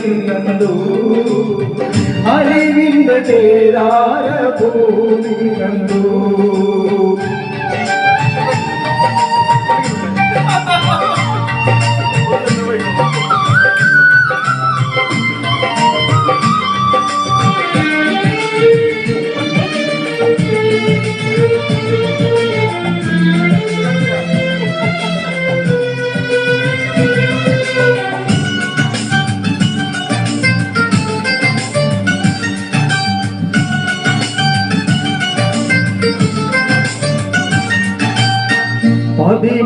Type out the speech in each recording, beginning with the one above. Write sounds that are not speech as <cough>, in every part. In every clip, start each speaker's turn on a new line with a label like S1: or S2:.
S1: കണ്ടു. അറിവിന്റെ തേരാര ഭൂമി കണ്ടു.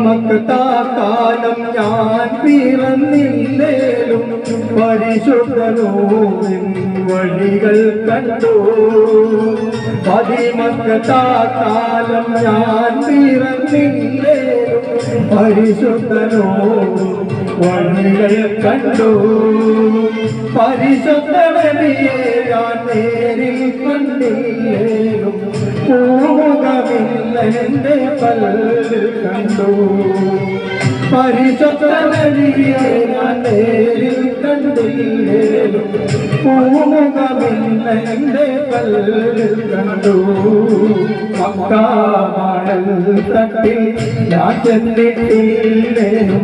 S1: പതിമക്കത്താക്കാലം ഞാൻ പിറന്നില്ലേലും പരിശുദ്ധനോവിൻ വഴികൾ കണ്ടു പതിമക്കത്താക്കാലം ഞാൻ പിറന്നില്ലേലും പരിശുദ്ധനോവും വഴികൾ കണ്ടു. പരിശുദ്ധനവിയെ ഞാൻ നേരിൽ കണ്ടില്ലേലും പൂമുഖമില്ല എന്റെ പല്ല് കണ്ടു പരിശുദ്ധനവിയെ ഞാൻ നേരിൽ കണ്ടില്ലേലും പല്ല് കണ്ടു. മക്കാമണൽ തട്ടിൽ ഞാൻ ചെന്നിട്ടില്ലേലും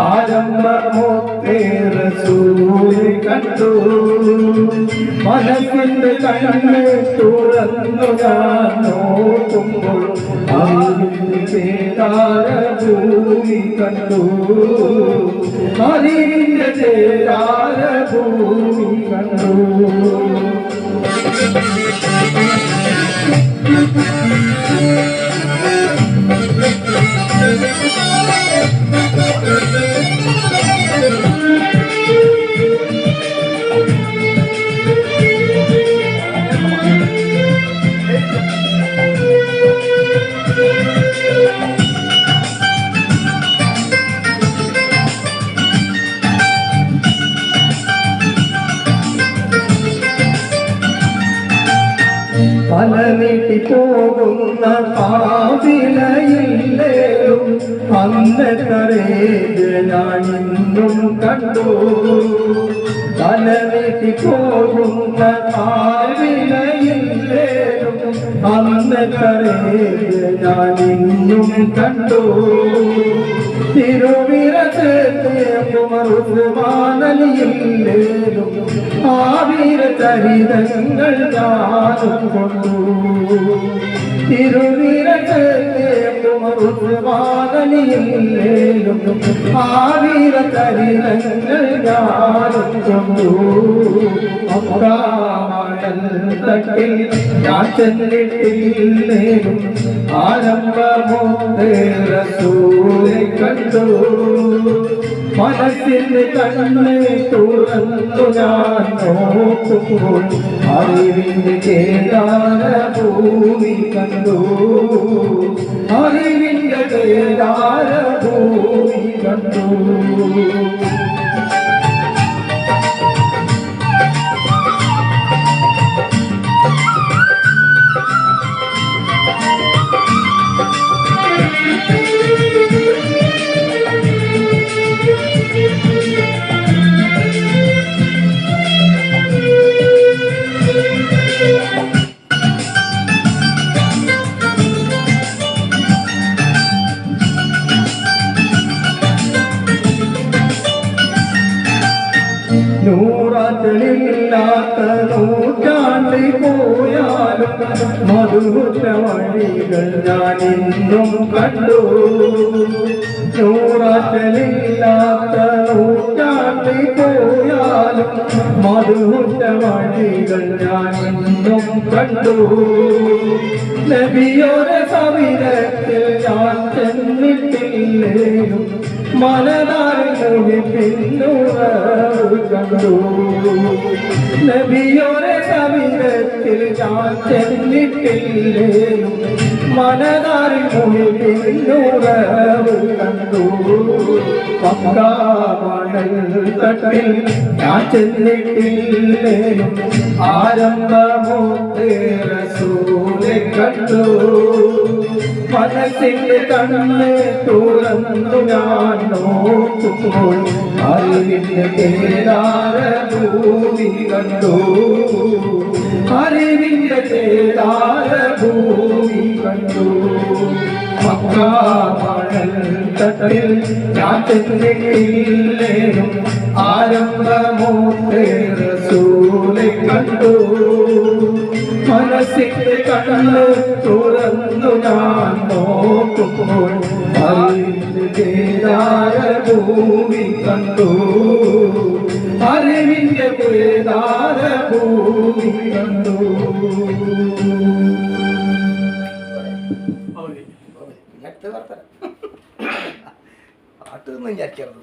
S1: ആരംഭമൊത്തേറെ സൂര്യ കണ്ടു. മനസ്സിന്റെ കണ്ണ് തുറന്നു നോക്കുമ്പോൾ അറിവിന്റെ ചേരാര ഭൂമി കണ്ടു അറിവിന്റെ ചേരാര ഭൂമി കണ്ടു. പല പോകുന്ന കാവിലയില്ലേലും അന്നത്തറേ ഞാൻ ഇന്നും കണ്ടു. പല നീട്ടി പോകുന്ന ഇന്നും കണ്ടു. തിരുവിരമാനലിയില്ലേലും ചരിതങ്ങൾ കൊണ്ടു. തിരുവിരമാനലിയില്ലേലും ആവീര അമ്രാമണൽ തട്ടിൽ ഞാൻ ചെന്നിട്ടില്ലേലും ആരംഭമോ കണ്ടു. മനസ്സിന് കണ്ണ് തുറന്നു ഞാൻ നോക്കുമ്പോൾ അറിവിന്റെ കേടാന ഭൂമി കണ്ടു. അറിവിന്റെ കേടാന ഭൂമി കണ്ടു. നൂറാറ്റലില്ലാത്ത നൂറ്റാണ്ടിൽ പോയാലും മധുര വഴികൾ ഞാൻ ഇന്നും കണ്ടു. നൂറാറ്റലില്ലാത്ത നൂറ്റാണ്ടിൽ പോയാലും മധുര വഴികൾ ഞാൻ ഇന്നും കണ്ടു. നബിയോടെ സവിധത്തിൽ ഞാൻ ചെന്നിട്ടില്ലേലും മനതാരി പിന്നുറവ് നബിയോരെ കവിതത്തിൽ ഞാൻ ചെന്നിട്ടില്ലേലും മനതാരി തട്ടിൽ ഞാൻ ചെന്നിട്ടില്ലേലും ആരംഭമോ സൂര്യ കണ്ടു. മനസ്സിന്റെ കണ്ണ് തുറന്നു ഞാൻ നോക്കുമ്പോൾ അറിവിന്റെ കേടാര ഭൂമി കണ്ടു. അറിവിന്റെ കേടാര ഭൂമി കണ്ടു. മക്കാമണൽ കണ്ടു. മനസ്സിന്റെ കണ്ണ് തുറന്നു ഞാൻ നോക്കുമ്പോൾ അറിവിന്റെ കേദാര ഭൂമി കണ്ടു. അറിവിന്റെ കേദാര ഭൂമി കണ്ടു <laughs>
S2: പാട്ട് ഒന്നും വിചാരിക്കരുത്